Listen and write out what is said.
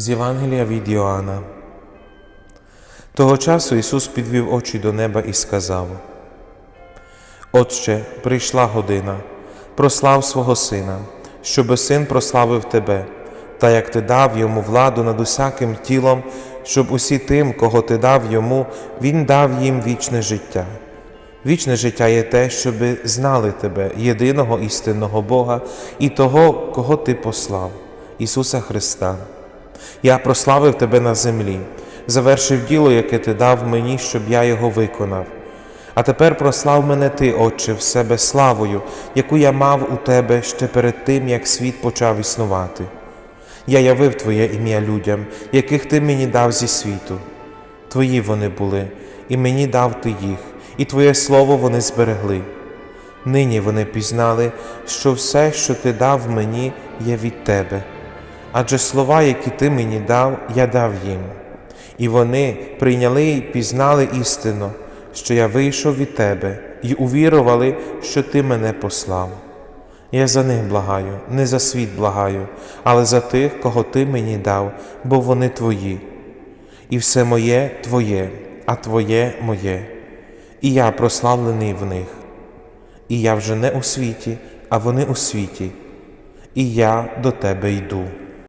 З Євангелія від Йоанна. Того часу Ісус підвів очі до неба і сказав: Отче, прийшла година, прослав свого Сина, щоби син прославив Тебе, та як Ти дав йому владу над усяким тілом, щоб усі тим, кого Ти дав йому, Він дав їм вічне життя. Вічне життя є те, щоби знали Тебе, єдиного істинного Бога і того, кого Ти послав, Ісуса Христа. Я прославив Тебе на землі, завершив діло, яке Ти дав мені, щоб я його виконав. А тепер прослав мене Ти, Отче, в себе славою, яку я мав у Тебе ще перед тим, як світ почав існувати. Я явив Твоє ім'я людям, яких Ти мені дав зі світу. Твої вони були, і мені дав Ти їх, і Твоє слово вони зберегли. Нині вони пізнали, що все, що Ти дав мені, є від Тебе. Адже слова, які Ти мені дав, я дав їм. І вони прийняли і пізнали істину, що я вийшов від Тебе, і увірували, що Ти мене послав. Я за них благаю, не за світ благаю, але за тих, кого Ти мені дав, бо вони Твої. І все моє Твоє, а Твоє моє, і я прославлений в них. І я вже не у світі, а вони у світі, і я до Тебе йду.